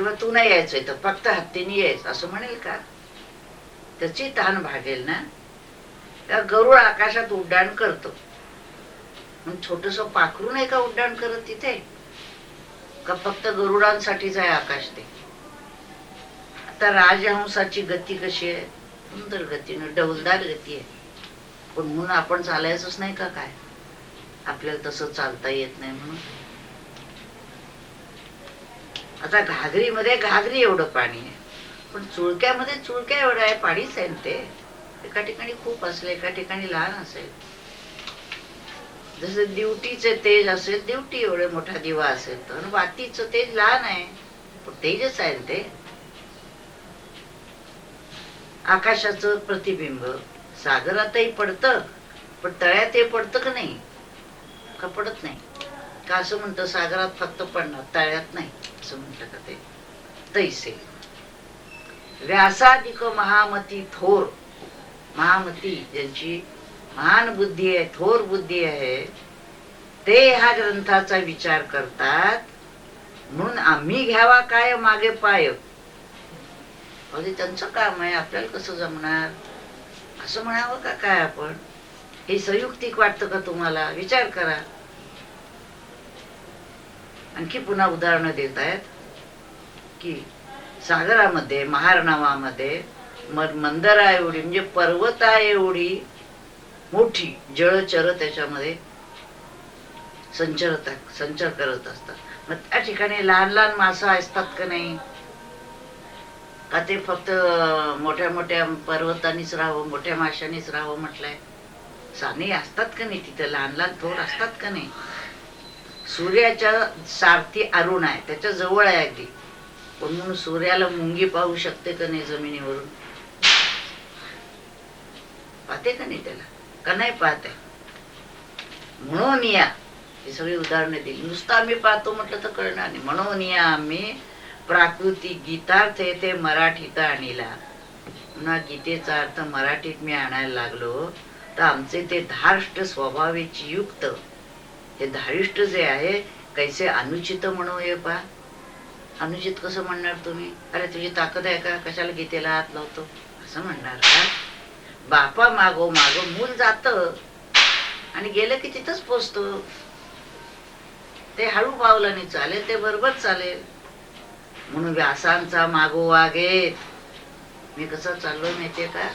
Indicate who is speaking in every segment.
Speaker 1: किंवा तू नाही यायचंय तर फक्त हत्तीने यायचं. असं म्हणेल का? त्याची तहान भागेल ना? त्या गरुड आकाशात उड्डाण करतो. छोटस पाखरू नाही का उड्डाण करत तिथे? का फक्त गरुडांसाठीच आहे आकाश ते? आता राजहंसाची गती कशी आहे? सुंदर गतीनं डौलदार गती आहे. पण म्हणून आपण चालायचंच नाही का काय? आपल्याला तसं चालता येत नाही म्हणून. आता घागरीमध्ये घागरी एवढं पाणी आहे. पण चुळक्यामध्ये चुळक्या एवढं आहे पाणीच आहे ना ते. एका ठिकाणी खूप असले एका ठिकाणी लहान असेल. जसं दिवटीचे तेज असेल दिवटी एवढे मोठा दिवा असेल तर वातीचं तेज लहान आहे. पण तेजच आहे ना ते. आकाशाचं प्रतिबिंब सागरातही पडतं पण तळ्यात हे पडतं का नाही? का पडत नाही? का असं म्हणतं सागरात फक्त पडणार तळ्यात नाही. असं म्हणतं ते. तैसे. व्यासाधिक महामती थोर. महामती ज्यांची महान बुद्धी आहे थोर बुद्धी आहे ते ह्या ग्रंथाचा विचार करतात. म्हणून आम्ही घ्यावा काय मागे पाय. अरे त्यांचं काम आहे आपल्याला कसं जमणार? असं म्हणावं का काय आपण? हे संयुक्तिक वाटतं का तुम्हाला? विचार करा. आणखी पुन्हा उदाहरणं देत आहेत की सागरामध्ये महारणावामध्ये म- मंदरा एवढी म्हणजे पर्वता एवढी मोठी जळचर त्याच्यामध्ये संचरत संचार करत असतात. मग त्या ठिकाणी लहान लहान मासा असतात का नाही? का ते फक्त मोठ्या मोठ्या पर्वतांनीच राहावं मोठ्या माशांनीच राहावं म्हटलंय? साने असतात का नाही तिथं? लहान लहान थोर असतात का नाही? सूर्याच्या सारथी अरुण आहे त्याच्याजवळ आहे अगदी पण म्हणून सूर्याला मुंगी पाहू शकते का नाही जमिनीवरून? पाहते का नाही त्याला? का नाही पाहते? म्हणून या. ही सगळी उदाहरणं दिली. नुसतं आम्ही पाहतो म्हटलं तर कळणार नाही. म्हणून या आम्ही प्राकृतिक गीतार्थ येथे मराठीत आणला. पुन्हा गीतेचा अर्थ मराठीत मी आणायला लागलो. तर आमचे ते धार्ष्ट स्वभावेची युक्त हे धारिष्ट जे आहे कैसे अनुचित म्हणू हे पा अनुचित कसं म्हणणार तुम्ही? अरे तुझी ताकद आहे का? कशाला गीतेला हात लावतो? असं म्हणणार का? बापा मागो मागो मूल जात. आणि गेलं की तिथंच पोचतो. ते हळू पावलाने चालेल ते बरोबर चालेल. म्हणून व्यासांचा मागोवा घेत मी कसं चाललो माहितीये का?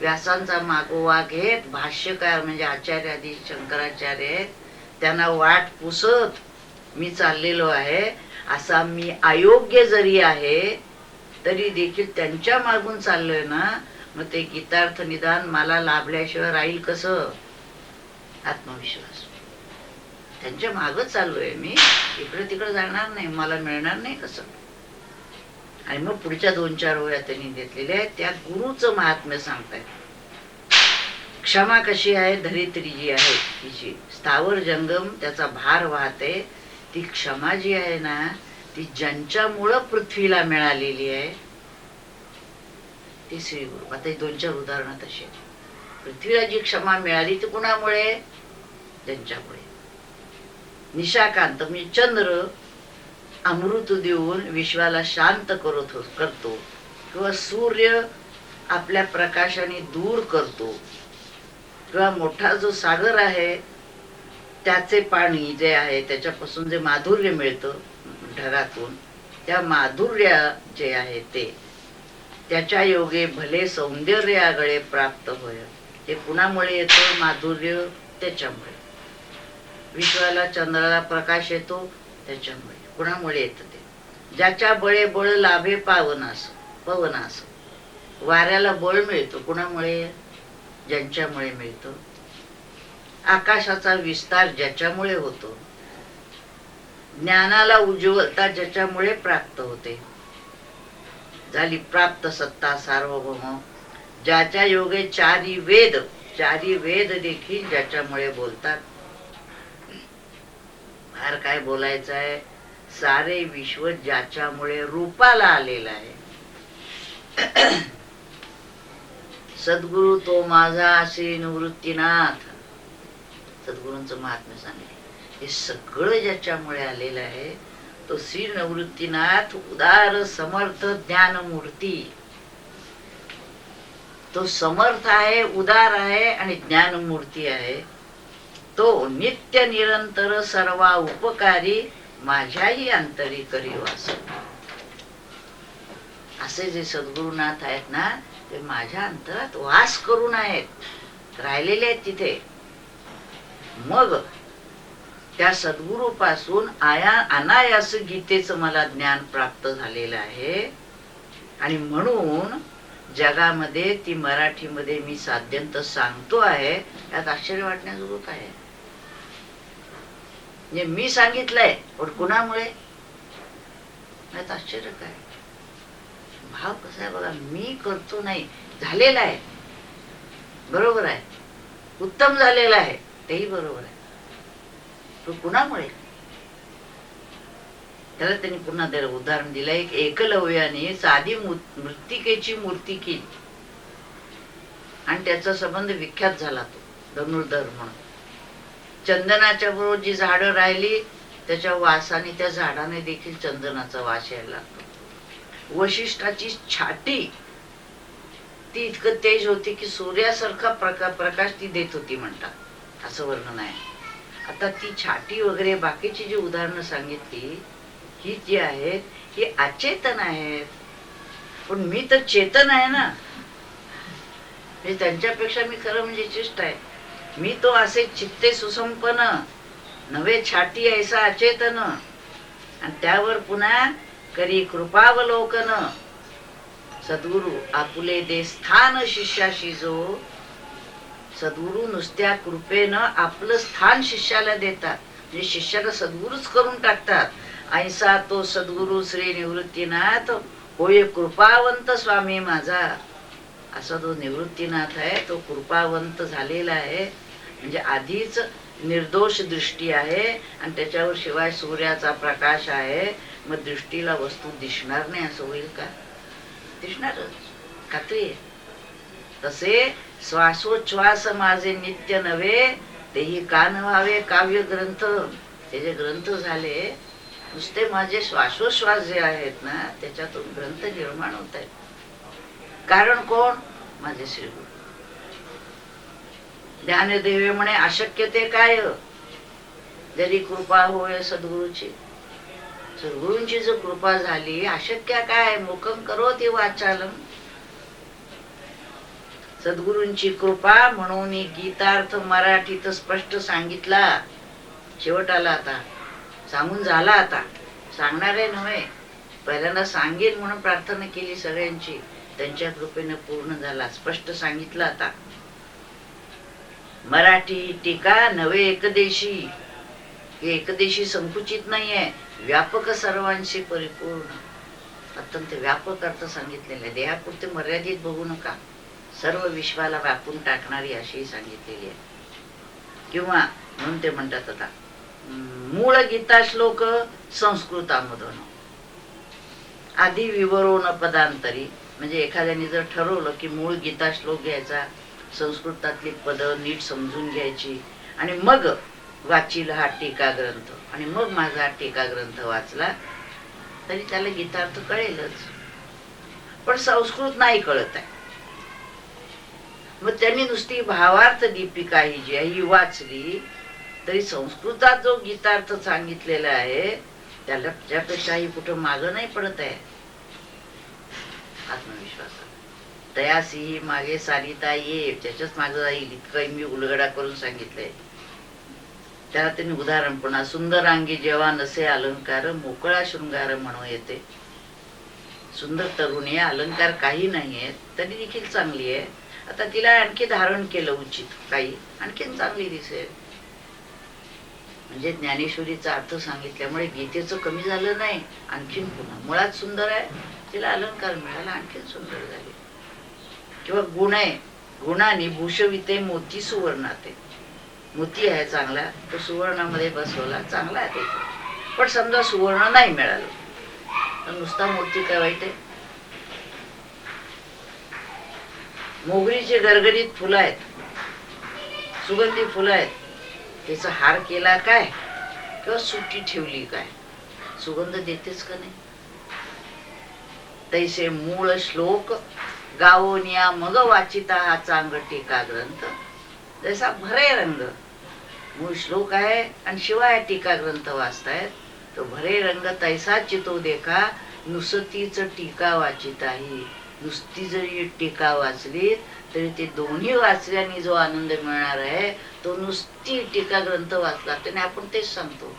Speaker 1: व्यासांचा मागोवा घेत भाष्यकार म्हणजे आचार्य आधी शंकराचार्य आहेत. त्यांना वाट पुसत मी चाललेलो आहे. असा मी अयोग्य जरी आहे तरी देखील त्यांच्या मागून चाललोय ना मग ते गीतार्थ निदान मला लाभल्याशिवाय राहील कसं? आत्मविश्वास. त्यांच्या मागच चाललोय मी. इकडे तिकडे जाणार नाही मला मिळणार नाही कसं? आणि मग पुढच्या दोन चार ओळ्या त्यांनी घेतलेल्या आहेत. त्या गुरुचं महात्म्य सांगतायत. क्षमा कशी आहे धरित्री जी आहे तिची. स्थावर जंगम त्याचा भार वाहते. ती क्षमा जी आहे ना ती ज्यांच्यामुळं पृथ्वीला मिळालेली आहे ती श्री गुरु. आता दोन चार उदाहरणं तशी आहेत. पृथ्वीला जी क्षमा मिळाली ती कुणामुळे? त्यांच्यामुळे निशाकांत म्हणजे चंद्र अमृत देऊन विश्वाला शांत करत हो- करतो. किंवा सूर्य आपल्या प्रकाशाने दूर करतो. किंवा मोठा जो सागर आहे त्याचे पाणी जे आहे त्याच्यापासून जे माधुर्य मिळतं ढगातून त्या माधुर्य जे आहे ते त्याच्या योगे भले सौंदर्य आगळे प्राप्त होय हे कुणामुळे येतं? माधुर्य त्याच्यामुळे. विश्वाला चंद्राला प्रकाश येतो त्याच्यामुळे. कुणामुळे येतं ते? ज्याच्या बळे बळ लाभे पावनास पवनास. वाऱ्याला बळ मिळतो कुणामुळे? ज्यांच्यामुळे मिळतो. आकाशाचा विस्तार ज्याच्यामुळे होतो. ज्ञानाला उज्ज्वलता ज्याच्यामुळे प्राप्त होते. झाली प्राप्त सत्ता सार्वभौम. ज्याच्या योगे चारी वेद चारी वेद देखील ज्याच्यामुळे बोलतात. फार काय बोलायचं आहे सारे विश्व ज्याच्यामुळे रूपाला आलेलं आहे. सद्गुरु तो माझा श्री निवृत्तीनाथ सद्गुरूंचं महात्म्य सांगितलं हे सगळं ज्याच्यामुळे आलेलं आहे तो श्री निवृत्तीनाथ उदार समर्थ ज्ञान मूर्ती तो समर्थ आहे उदार आहे आणि ज्ञान मूर्ती आहे. तो नित्य निरंतर सर्वा उपकारी माझ्याही अंतरी करी असे जे सद्गुरुनाथ आहेत ना ते माझ्या अंतरात वास करून आहेत राहिलेले आहेत तिथे. मग त्या सद्गुरू पासून आया अनायास गीतेचं मला ज्ञान प्राप्त झालेलं आहे. आणि म्हणून जगामध्ये ती मराठीमध्ये मी साध्यंत सांगतो आहे यात आश्चर्य वाटण्याजोगं काय म्हणजे मी सांगितलंय पण कुणामुळे? यात आश्चर्य काय? भाव कसा आहे बघा मी करतो नाही. झालेला आहे. बरोबर आहे. उत्तम झालेला आहे. तेही बरोबर आहे. तो कुणामुळे? त्याला त्यांनी पुन्हा त्याला उदाहरण दिलं. एक एकलव्याने साधी मू- मृत्तिकेची मूर्ती केली. आणि त्याचा संबंध विख्यात झाला तो धनुर्धर म्हणून. चंदनाच्या बरोबर जी झाडं राहिली त्याच्या वासाने त्या झाडाने देखील चंदनाचा वास यायला लागतो. वशिष्ठाची छाटी. ती इतकं तेज होती की सूर्यासारखा प्रका प्रकाश ती देत होती म्हणतात. असं वर्णन आहे. आता ती छाटी वगैरे बाकीची जी उदाहरणं सांगितली ही जी आहेत ही अचेतन आहेत. पण मी तर चेतन आहे ना. म्हणजे त्यांच्यापेक्षा मी खरं म्हणजे चिष्ट आहे. मी तो असे चित्ते सुसंपन्न नवे छाटी ऐसा अचेतन. आणि त्यावर पुन्हा करी कृपावलोकन. सद्गुरु आपुले दे स्थान शिष्याशी जो. सद्गुरु नुसत्या कृपेनं आपलं स्थान शिष्याला देतात. म्हणजे शिष्याला सद्गुरूच करून टाकतात. ऐसा तो सद्गुरु श्री निवृत्तीनाथ. होय कृपावंत स्वामी माझा. असा तो निवृत्तीनाथ आहे. तो कृपावंत झालेला आहे. म्हणजे आधीच निर्दोष दृष्टी आहे. आणि त्याच्यावर शिवाय सूर्याचा प्रकाश आहे. मग दृष्टीला वस्तू दिसणार नाही असं होईल का? दिसणारच. खात्री आहे तसे श्वासोच्छ्वास माझे नित्य नव्हे तेही कान व्हावे काव्य ग्रंथ. ते जे ग्रंथ झाले नुसते माझे श्वासोश्वास जे आहेत ना त्याच्यातून ग्रंथ निर्माण होत आहेत. कारण कोण? माझे श्रीगुरु. ज्ञानदेवे म्हणे अशक्य ते काय? जरी कृपा होय सद्गुरूची. सद्गुरूंची जर कृपा झाली. अशक्य काय? मुखम करो ती वाचालम सद्गुरूंची कृपा म्हणून गीतार्थ मराठीत स्पष्ट सांगितला. शेवट आला आता. सांगून झाला आता. सांगणार आहे नव्हे. पहिल्यांदा सांगेन म्हणून प्रार्थना केली सगळ्यांची. त्यांच्या कृपेने पूर्ण झाला. स्पष्ट सांगितलं आता. मराठी टीका नवे एकदेशी हे एकदेशी संकुचित नाहीये. व्यापक सर्वांशी परिपूर्ण. अत्यंत व्यापक अर्थ सांगितलेला. आहे देहापुरते मर्यादित बघू नका. सर्व विश्वाला व्यापून टाकणारी अशी सांगितलेली आहे. किंवा म्हणून ते म्हणतात आता मूळ गीता श्लोक संस्कृतामधून आधी विवरोन पदांतरी म्हणजे एखाद्याने जर ठरवलं की मूळ गीता श्लोक घ्यायचा संस्कृतातली पद नीट समजून घ्यायची आणि मग वाचील हा टीका ग्रंथ. आणि मग माझा हा टीका ग्रंथ वाचला तरी त्याला गीतार्थ कळेलच. पण संस्कृत नाही कळत आहे. मग त्यांनी नुसती भावार्थ दीपिका ही जी आहे ही वाचली तरी संस्कृतात जो गीतार्थ सांगितलेला आहे त्याला त्यापेक्षाही कुठं मागं नाही पडत आहे. आत्मविश्वासात. तयासी मागे सारिता ये त्याच्याच मागं जाईल. इतकं मी उलगडा करून सांगितलंय. त्याला त्यांनी उदाहरण पुन्हा. सुंदर अंगी जेव्हा नसे अलंकार मोकळा शृंगार म्हणू येते. सुंदर तरुणी अलंकार काही नाहीये तरी देखील चांगली आहे. आता तिला आणखी धारण केलं उचित काही आणखीन चांगली दिसेल. म्हणजे ज्ञानेश्वरीचा अर्थ सांगितल्यामुळे गीतेचं कमी झालं नाही आणखीन पुन्हा. मुळात सुंदर आहे तिला अलंकार मिळाला आणखीन सुंदर झाले. किंवा गुण आहे. गुणाने भूषविते मोती सुवर्णाते. मोती आहे चांगला तो सुवर्णामध्ये बसवला चांगला आहे तो. पण समजा सुवर्ण नाही मिळालं तर नुसता मोती काय वाईट आहे? मोगरीचे गरगरीत फुलं आहेत सुगंधी फुलं आहेत त्याचा हार केला काय? किंवा सुट्टी ठेवली काय? सुगंध देतेच का नाही? तैसे मूळ श्लोक गावोनिया मग वाचिता हा चांग टीका ग्रंथ. जसा भरे रंग. मूळ श्लोक आहे आणि शिवाय टीका ग्रंथ वाचतायत तो भरे रंग तैसा चितो देखा नुसतीच टीका वाचिताही. नुसती जरी टीका वाचली तरी ते दोन्ही वाचल्याने जो आनंद मिळणार आहे तो नुसती टीका ग्रंथ वाचला त्याने आपण तेच सांगतो.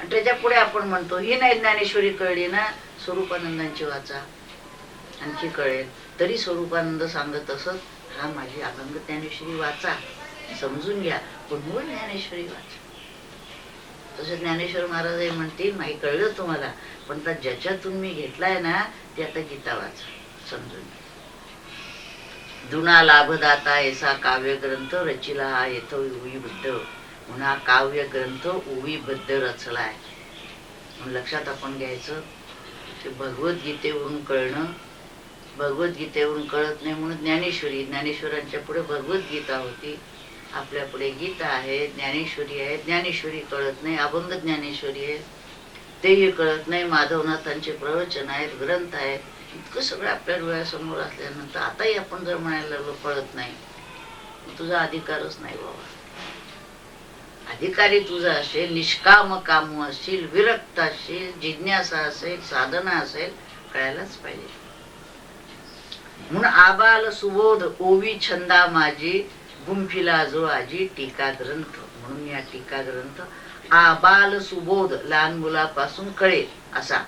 Speaker 1: आणि त्याच्या पुढे आपण म्हणतो ही नाही ज्ञानेश्वरी कळली ना स्वरूपानंदांची वाचा. आणखी कळेल. तरी स्वरूपानंद सांगत असत हा माझी अभंग ज्ञानेश्वरी वाचा समजून घ्या पण मूळ ज्ञानेश्वरी वाचा. तसं ज्ञानेश्वर महाराज हे म्हणतील नाही कळलं तुम्हाला पण त्या ज्याच्यातून मी घेतलाय ना ते आता गीता वाचा समजून घ्या. जुना लाभदाता ऐसा काव्य ग्रंथ रचिला हा येतो उवीबद्ध म्हणून हा काव्य ग्रंथ उवीबद्ध रचलाय. आहे लक्षात आपण घ्यायचं ते भगवद्गीतेवरून कळणं भगवद्गीतेवरून कळत नाही म्हणून ज्ञानेश्वरी ज्ञानेश्वरांच्या पुढे भगवद्गीता होती. आपल्या पुढे गीता आहे ज्ञानेश्वरी आहे ज्ञानेश्वरी कळत नाही अभंग ज्ञानेश्वरी आहे. तेही कळत नाही माधवनाथांचे प्रवचन आहेत ग्रंथ आहेत. इतकं सगळं आपल्या डोळ्यासमोर असल्यानंतर आताही आपण जर म्हणायला लागलो कळत नाही. तुझा अधिकारच नाही बाबा. अधिकारी तुझा असेल निष्काम काम असशील विरक्त असशील जिज्ञासा असेल साधना असेल कळायलाच पाहिजे. म्हणून आबाल सुबोध ओवी छंदा माझी गुंफिला जो आजी टीका ग्रंथ म्हणून या टीका ग्रंथ आबाल सुबोध लहान मुलापासून कळेल असा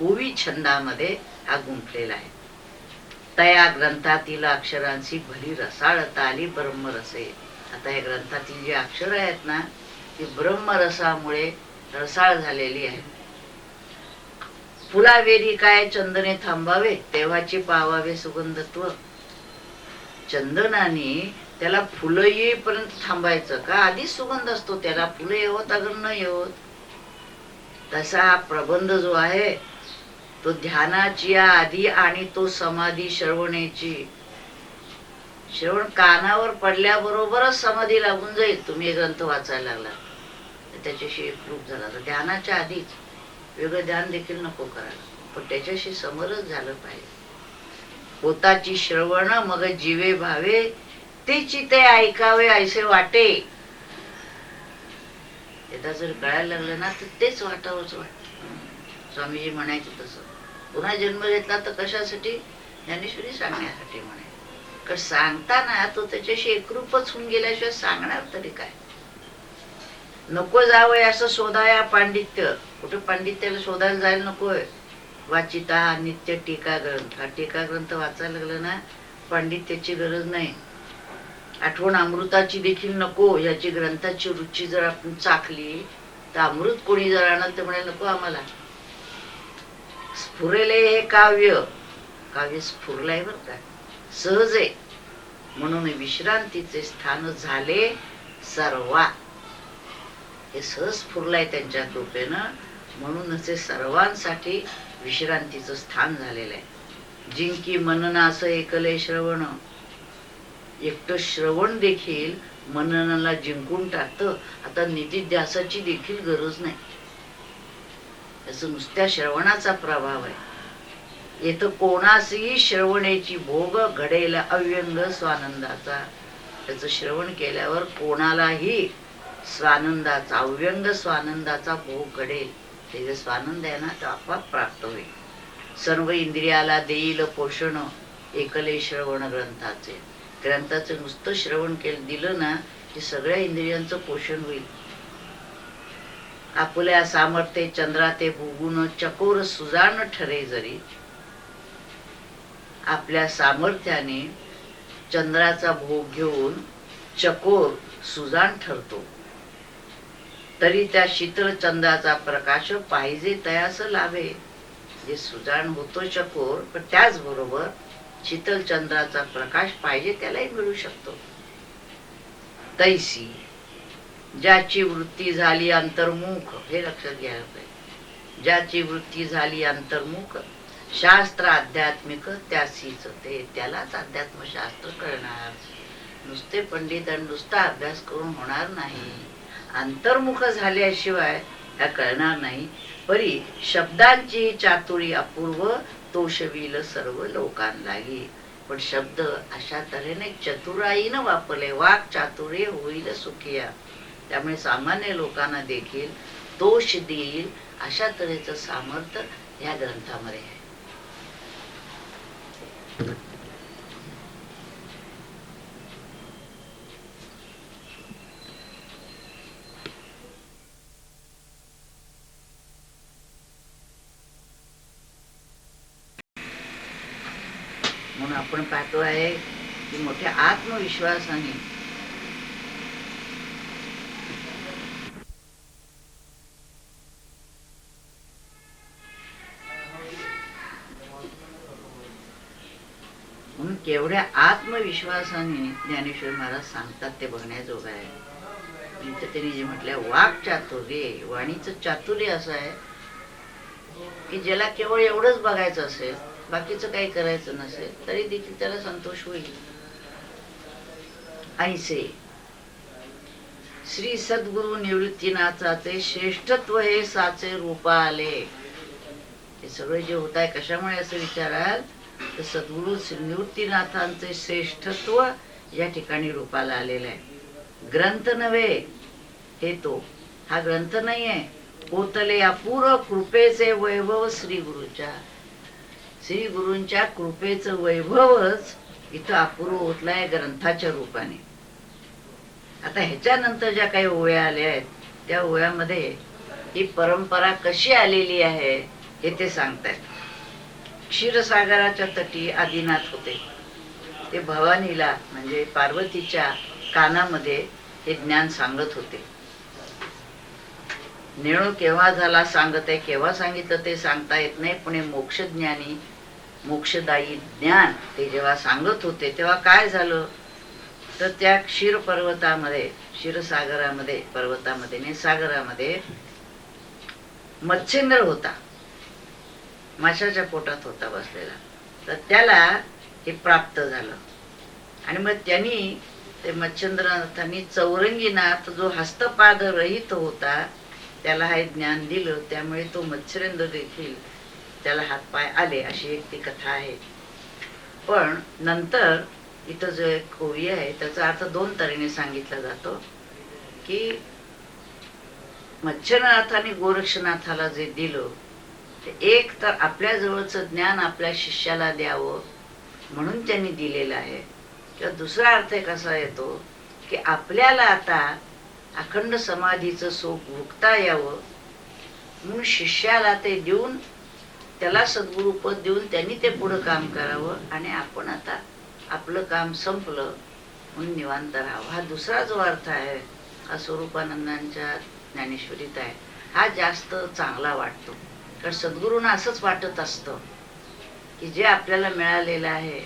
Speaker 1: ओवी छंदामध्ये हा गुंफलेला आहे. तया ग्रंथातील अक्षरांची भली रसाळता आली ब्रह्मरसे. आता या ग्रंथातील जी अक्षर आहेत ना ती ब्रह्मरसामुळे रसाळ झालेली आहे फुलावेरी काय चंदने थांबावे तेव्हाची पावावे सुगंधत्व. चंदनाने त्याला फुलं येईपर्यंत थांबायचं का? आधीच सुगंध असतो त्याला फुलं येवत अगर न येवत. तसा हा प्रबंध जो आहे तो ध्यानाची आधी आणि तो समाधी श्रवणेची. श्रवण कानावर पडल्याबरोबरच समाधी लागून जाईल. तुम्ही ग्रंथ वाचायला लागला. त्याच्याशी प्रूफ झाला. तर ध्यानाच्या आधीच. वेगळं ध्यान देखील नको करायला. पण त्याच्याशी समरच झालं पाहिजे. पोताची श्रवण मग जीवे भावे ते ते ऐकावे ऐसे वाटे. एकदा जर कळायला लागलं ना तर तेच वाटावंच वाटत. स्वामीजी म्हणायचं तसं. पुन्हा जन्म घेतला तर कशासाठी? ज्ञानेश्वरी सांगण्यासाठी म्हणे कारण सांगताना तो त्याच्याशी एकरूपच होऊन गेल्याशिवाय सांगणार तरी काय? नको जावं असं शोधाया पांडित्य. कुठं पांडित्याला शोधायला जायला नकोय. वाचिता हा नित्य टीका ग्रंथ. हा टीका ग्रंथ वाचायला लागलं ना पांडित्याची गरज नाही. आठवण अमृताची देखील नको. याची ग्रंथाची रुची जर आपण चाकली तर अमृत कोणी जर आणलं तर म्हणाल नको आम्हाला. स्फुरेले हे काव्य. काव्य स्फुरलाय बर का. सहज आहे. म्हणून विश्रांतीचे स्थान झाले सर्वा हे सहज फुरलाय त्यांच्या कृपेनं. म्हणूनच हे सर्वांसाठी विश्रांतीचं स्थान झालेलं आहे. जिंकी मननास एकले श्रवण. एकटं श्रवण देखील मननाला जिंकून टाकतं. आता नितीध्यासाची देखील गरज नाही. त्याच नुसत्या श्रवणाचा प्रभाव आहे. येत कोणासही श्रवणेची भोग घडेल अव्यंग स्वानंदाचा. त्याचं श्रवण केल्यावर कोणालाही स्वानंदाचा अव्यंग स्वानंदाचा भोग घडेल. ते स्वानंद आहे ना तो आपोआप प्राप्त होईल. सर्व इंद्रियाला देईल पोषण एकले श्रवण ग्रंथाचे. ग्रंथाचं नुसतं श्रवण केलं दिलं ना की सगळ्या इंद्रियांचं पोषण होईल. आपल्या सामर्थ्य चंद्रा ते चकोर सुजान ठरे जरी. आपल्या सामर्थ्याने चंद्राचा भोग घेऊन चकोर सुजान ठरतो. तरी त्या शीतल चंद्राचा प्रकाश पाहिजे तयास लावे. जे सुजाण होतो शकोर पण त्याचबरोबर शीतल चंद्राचा प्रकाश पाहिजे त्यालाही मिळू शकतो. तैसी ज्याची वृत्ती झाली अंतर्मुख हे लक्षात घ्यायला पाहिजे. ज्याची वृत्ती झाली अंतर्मुख शास्त्र आध्यात्मिक त्यासीच ते त्यालाच अध्यात्मशास्त्र कळणार. नुसते पंडित आणि नुसता अभ्यास करून होणार नाही. अंतर्मुख झाल्याशिवाय ह्या कळणार नाही. परी शब्दांची चातुरी अपूर्व तोषविल सर्व लोकांलाही. पण शब्द अशा तऱ्हेने चतुराईनं वापरले वाक चातुर्य होईल सुखिया. त्यामुळे सामान्य लोकांना देखील दोष देईल अशा तऱ्हेचं सामर्थ्य या ग्रंथामध्ये आहे. म्हणून आपण पाहतो आहे की मोठ्या आत्मविश्वासाने म्हणून केवढ्या आत्मविश्वासाने ज्ञानेश्वर महाराज सांगतात ते बघण्याजोगं आहे. इथं त्यांनी जे म्हटलं वाक चातुर्य वाणीचं चातुर्य असं आहे की ज्याला केवळ एवढंच बघायचं असेल बाकीचं काही करायचं नसेल तरी देखील त्याला संतोष होईल. ऐसे श्री सद्गुरु निवृत्तीनाथाचे श्रेष्ठत्व हे साचे रूपा आले हे सगळे जे होत आहे कशामुळे असं विचाराल? तर सद्गुरु निवृत्तीनाथांचे श्रेष्ठत्व या ठिकाणी रूपाला आलेलं आहे. ग्रंथ नव्हे हे तो. हा ग्रंथ नाहीये. पोतले अपूर्व कृपेचे वैभव श्री गुरुच्या. श्री गुरूंच्या कृपेचं वैभवच इथं अपूर्व ओतलाय ग्रंथाच्या रूपाने. आता ह्याच्यानंतर ज्या काही ओव्या आल्या आहेत त्या ओव्यामध्ये ही परंपरा कशी आलेली आहे हे ते सांगतायत. क्षीरसागराच्या तटी आदिनाथ होते. ते भवानीला म्हणजे पार्वतीच्या कानामध्ये हे ज्ञान सांगत होते. निळू केव्हा झाला सांगत आहे केव्हा सांगितलं ते सांगता येत नाही पण हे मोक्षज्ञानी मोक्षदायी ज्ञान ते जेव्हा सांगत होते तेव्हा काय झालं? तर त्या क्षीर पर्वतामध्ये क्षीरसागरामध्ये पर्वतामध्ये सागरामध्ये मच्छिंद्र होता. माशाच्या पोटात होता बसलेला. तर त्याला हे प्राप्त झालं. आणि मग त्यांनी ते मच्छिंद्रनाथांनी चौरंगीनाथ जो हस्तपाद रहित होता त्याला हे ज्ञान दिलं त्यामुळे तो मत्स्येंद्र देखील त्याला हातपाय आले अशी एक ती कथा आहे. पण नंतर इथं जो एक कोवी आहे त्याचा अर्थ दोन तऱ्हेने सांगितला जातो की मच्छरनाथाने गोरक्षनाथाला जे दिलं ते एक तर आपल्या जवळचं ज्ञान आपल्या शिष्याला द्यावं म्हणून त्यांनी दिलेलं आहे. किंवा दुसरा अर्थ एक असा येतो की आपल्याला आता अखंड समाधीचं सुख भुगता यावं. म्हणून शिष्याला ते देऊन त्याला सद्गुरुपद देऊन त्यांनी ते पुढं काम करावं आणि आपण आता आपलं काम संपलं. म्हणून निवांत राहावं. हा दुसरा जो अर्थ आहे. हा स्वरूपानंदांच्या ज्ञानेश्वरीत आहे. हा जास्त चांगला वाटतो. कारण सद्गुरूंना असंच वाटत असतं की जे आपल्याला मिळालेलं आहे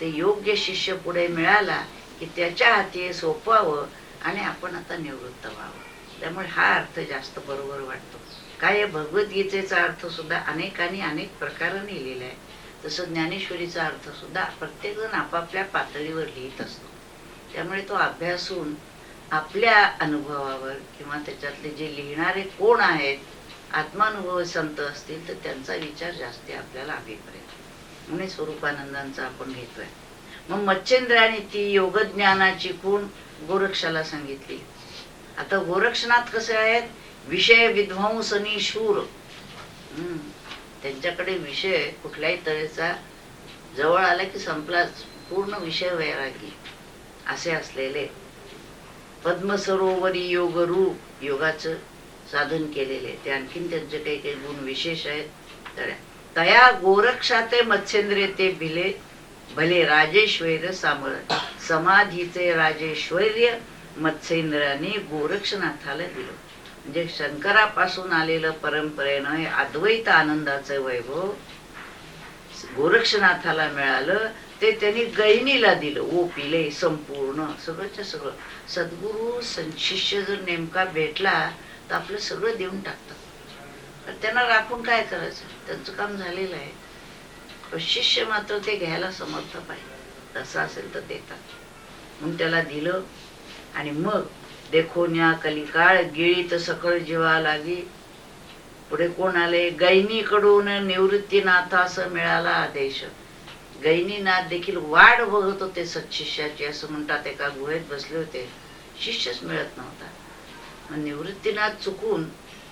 Speaker 1: ते योग्य शिष्य पुढे मिळाला की त्याच्या हाती सोपवावं आणि आपण आता निवृत्त व्हावं. त्यामुळे हा अर्थ जास्त बरोबर वाटतो. काय या भगवद्गीतेचा अर्थ सुद्धा अनेकांनी अनेक प्रकाराने लिहिलेला आहे. तसं ज्ञानेश्वरीचा अर्थ सुद्धा प्रत्येकजण आपापल्या पातळीवर लिहित असतो. त्यामुळे तो अभ्यासून आपल्या अनुभवावर किंवा त्याच्यातले जे लिहिणारे कोण आहेत आत्मानुभव संत असतील तर त्यांचा विचार जास्ती आपल्याला अभिप्रेत. म्हणून स्वरूपानंदांचा आपण घेतोय. मग मच्छेंद्राने ती योगज्ञानाची खूण गोरक्षाला सांगितली. आता गोरक्षनाथ कसे आहेत? विषय विध्वंसनी शूर. त्यांच्याकडे विषय कुठल्याही तऱ्हेचा जवळ आला की संपलाच पूर्ण विषय वैरागी. असे असलेले पद्मसरोवरी योग रूप योगाचं साधन केलेले. ते आणखीन त्यांचे काही काही गुण विशेष आहेत. तर तया गोरक्षाते मत्स्येंद्रिय ते भिले भले राजेश्वर सामळ समाधीचे राजेश्वर्य मत्स्येंद्राने गोरक्षनाथाला दिलं. म्हणजे शंकरापासून आलेलं परंपरेनं हे अद्वैत आनंदाचं वैभव गोरक्षनाथाला मिळालं ते त्यांनी गैनीला दिलं ओपिले संपूर्ण सगळंच्या सगळं. सद्गुरू शिष्य जर नेमका भेटला तर आपलं सगळं देऊन टाकतात. त्यांना राखून काय करायचं? त्यांचं काम झालेलं आहे. शिष्य मात्र ते घ्यायला समर्थ पाहिजे. तसं असेल तर देतात. म्हणून त्याला दिलं आणि मग देखोन्या कलिकाळ गिळीत सकळ जीवा लागी. पुढे कोण आले गैनीकडून निवृत्तीनाथास मिळाला आदेश. गैनीनाथ देखील वाढ बघत होते सत्शिष्याची असं म्हणतात एका गुहेत बसले होते. शिष्यच मिळत नव्हता. निवृत्तीनाथ चुकून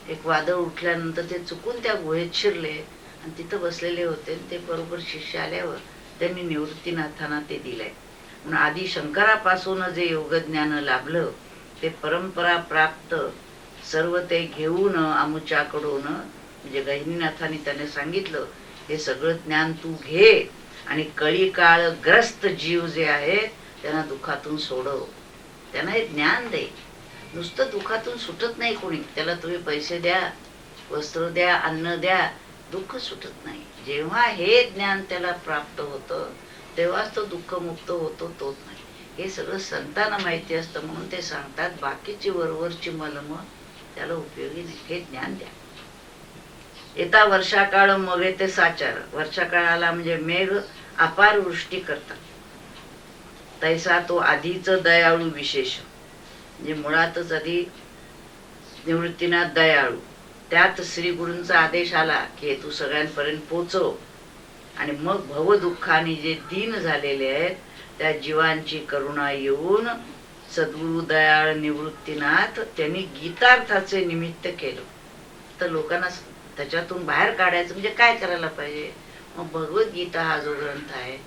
Speaker 1: एक वादळ उठल्यानंतर ते चुकून त्या गुहेत शिरले. आणि तिथं बसलेले होते. आणि ते बरोबर शिष्य आल्यावर त्यांनी निवृत्तीनाथांना ते दिलंय. म्हणून आधी शंकरापासून जे योगज्ञान लाभलं ते परंपरा प्राप्त सर्व ते घेऊन आमुच्याकडून म्हणजे गहिनीनाथांनी त्याने सांगितलं हे सगळं ज्ञान तू घे आणि कळी काळ ग्रस्त जीव जे आहेत त्यांना दुःखातून सोडव. त्यांना हे ज्ञान दे. नुसतं दुःखातून सुटत नाही कोणी. त्याला तुम्ही पैसे द्या वस्त्र द्या अन्न द्या दुःख सुटत नाही. जेव्हा हे ज्ञान त्याला प्राप्त होतं तेव्हाच तो दुःखमुक्त होतो तोच नाही. हे सगळं संतांना माहिती असतं म्हणून ते सांगतात बाकीची वरवरची मलम त्याला उपयोगी नाही. हे ज्ञान द्या. येता वर्षाकाळ मग येते साचार. वर्षाकाळाला म्हणजे मेघ अपार वृष्टी करतात. तैसा तो आधीच दयाळू विशेष. म्हणजे मुळातच आधी निवृत्तीनाथ दयाळू. त्यात श्री गुरूंचा आदेश आला की हे तू सगळ्यांपर्यंत पोचव आणि मग भवदुःखाने जे दीन झालेले आहेत त्या जीवांची करुणा येऊन सद्गुरु दयाळ निवृत्तीनाथ त्यांनी गीतार्थाचे निमित्त केलं. तर लोकांना त्याच्यातून बाहेर काढायचं म्हणजे काय करायला पाहिजे? मग भगवद्गीता हा जो ग्रंथ आहे